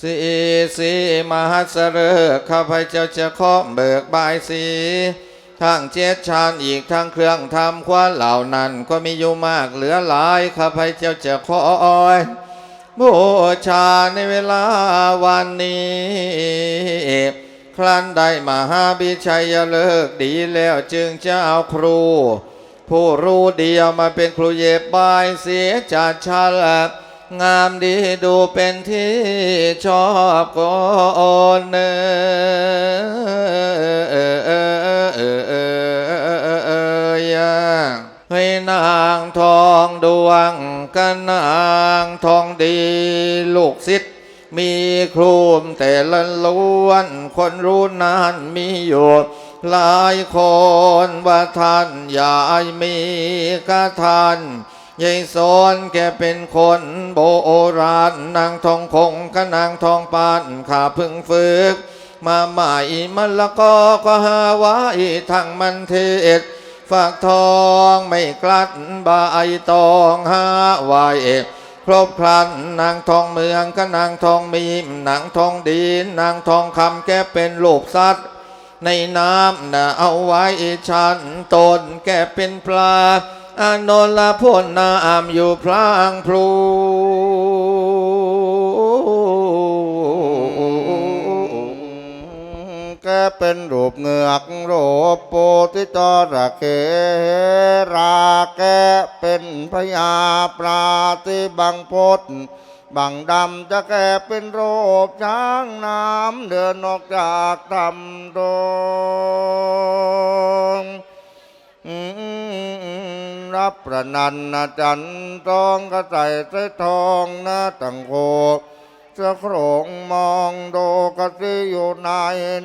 สีสีมหัสเริกข้าพเจ้าจะขอเบิกบายสีทั้งเจ็ดชานอีกทั้งเครื่องทำคว้าเหล่านั้นก็มีอยู่มากเหลือหลายข้าพเจ้าจะขอบูชาในเวลาวันนี้ ครั้นได้มหาบิชัยเลิกดีแล้วจึงจะเอาครู ผู้รู้เดียวมาเป็นครูเย็บบายเสียจากชาล งามดีดูเป็นที่ชอบกอนเนยให้นางทองดวงกันนางทองดีลูกศิษย์มีครูมแต่ละล้วน คนรู้นานมีอยู่หลายคนว่าท่านอยามีกะท่าน ยายสอนแกเป็นคนโบราณนางทองคงกับนางทองปานข้าพึ่งฝึก มาใหม่มันละก็ก็หาไว้ทั้งมันเทศฝากทองไม่กลัดบายตองหาไว้ครบครันนางทองเมืองก็นางทองมีมนางทองดีนางทองคำแกเป็นลูกสัตว์ ในน้ำน่ะเอาไว้ชันตนแกเป็นปลา อานนละพนน้ำอยู่พลางพลูแกเป็นรูปเงือกรูปโปติจระเกราแกเป็นพญาปลาติบังพดบังดำจะแกเป็นโรปช้างน้ำเดินออกจากทำดงอืม รับประนันนะจันทองก็ใส่ใส่ทองนะตังโกจะโครงมองโดกะสิอยู่ใน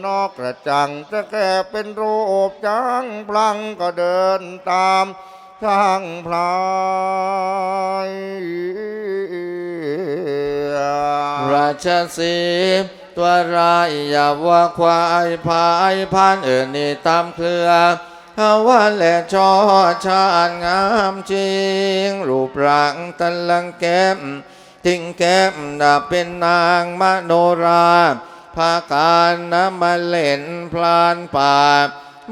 นอกกระจังจะแก่เป็นรูปช้างพลังก็เดินตามช้างพลายราชสีตัวรายอย่าว่าควายพายพานเอื่นนี่ตามเครือ ว่าแหละชอชาญงามจริง รูปร่างตะลังแก้มทิ้งแก้มดาเป็นนางมโนราภาการน้ำมาเล่นพลานป่า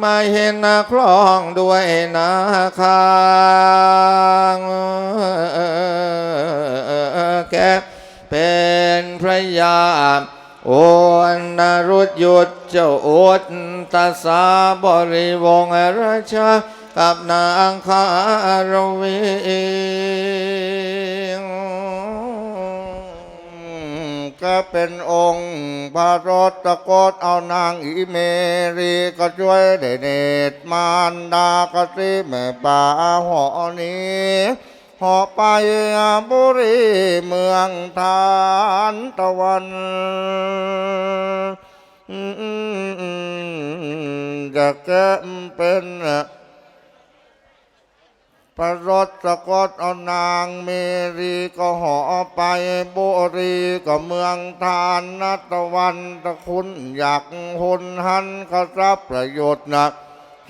มาเห็นนาคลองด้วยนาคางแกเป็นพระยา โอนนรุตยุดเจ้าอดตาสาบริวงราชากับนางคารวีก็เป็นองค์พระรถตะกดเอานางอิเมรีก็ช่วยได้เนตมารดากสิแม่ป่าหอนี้ หอไปบุรีเมืองทานตะวันจะแก้มเป็นพระรถสะกดเอานางเมรีก็หอไปบุรีก็เมืองทานนัตะวันตะคุณอยากหุนหันก็รับประโยชน์นะ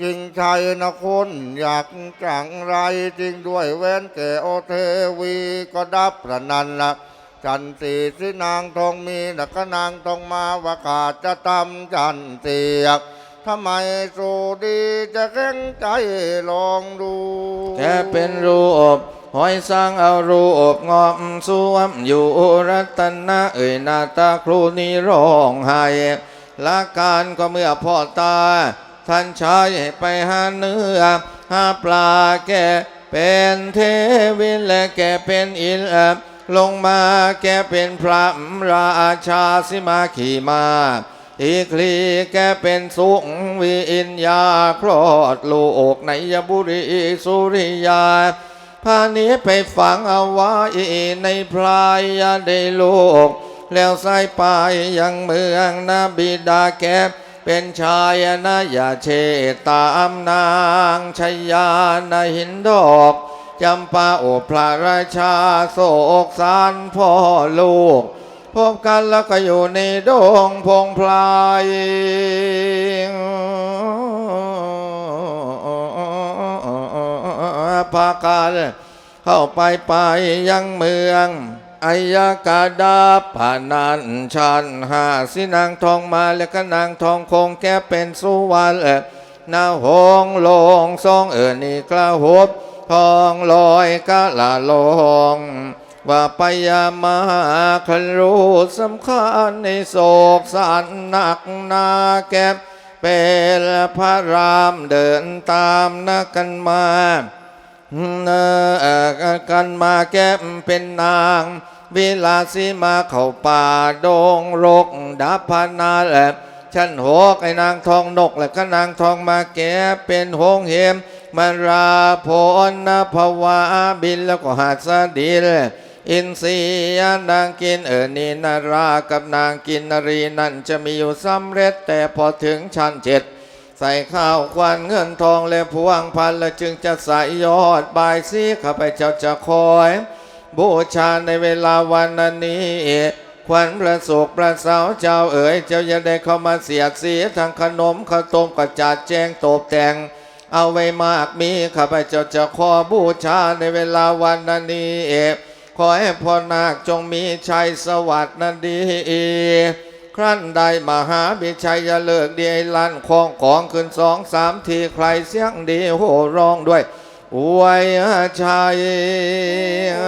จริงชัยนะคุณอยากจังไรจริงด้วยเว้นแก่โอเทวีก็ดับประนันละจันสีสินางทองมีนักนางทองมาว่าขาดจะทำจันเสียกทำไมสู้ดีจะแข็งใจลองดูแกเป็นรูปหอยสร้างเอารูปงอมสวมอยู่รัตนะเอ่ยนาตาครูนี่ร้องไห้ละการก็เมื่อพ่อตา ท่านชายไปหาเนื้อหาปลาแกเป็นเทวินและแกเป็นอินลงมาแกเป็นพระราชาสิมาขี่มาอีคลีแกเป็นสุงวิญญาคลอดลูกในยบุรีสุริยาพานี้ไปฝังเอาไว้ในพลายได้ลูกแล้วใส่ไปยังเมืองนาบิดาแก เป็นชายนะยาเชตามนางชยานาหินดอกจำปาโอพระราชาโศกสารพ่อลูก พบกันแล้วก็อยู่ในดงพงพลายพากันเข้าไปไปยังเมือง อายกาดาผานันชันหาสินางทองมาแล้วก็นางทองคงแก้เป็นสุวรรณเอนาหงลงทรงเออนี่กระหบทองลอยกะละลงว่าปยามาคันรู้สำคัญในโศกสันนักนาแก็บเป็นพระรามเดินตามนักกันมา กันมาแก้มเป็นนางเวลาสิมาเข้าป่าดงรกดับพนาแหละฉันหกไอ้นางทองนกและก็นางทองมาแก้เป็นหงเหมมาราโพนนภวาบินแล้วก็หาสดีลอินทรียนางกินเออนีนารากับนางกินนรีนั่นจะมีอยู่สำเร็จแต่พอถึงชั้นเจ็ด ใส่ข้าวควันเงินทองและพวงพันและจึงจะใส่ยอดบายสีข้าพเจ้าจะคอย บูชาในเวลาวันนี้ควันประสุกประสาวเจ้าเอ๋ยเจ้าอย่าได้เข้ามาเสียดสีทางขนมข้าวต้มกระจัดแจงตบแต่ง เอาไว้มากมีข้าพเจ้าจะขอบูชาในเวลาวันนี้ขอให้พ่อนาคจงมีชัยสวัสดิ์นันดี ครั้นใดมหาบิชัยย่าเลิกดีลั่นของของขึ้นสองสามทีใครเสียงดีโห่ร้องด้วยอวยชัยอ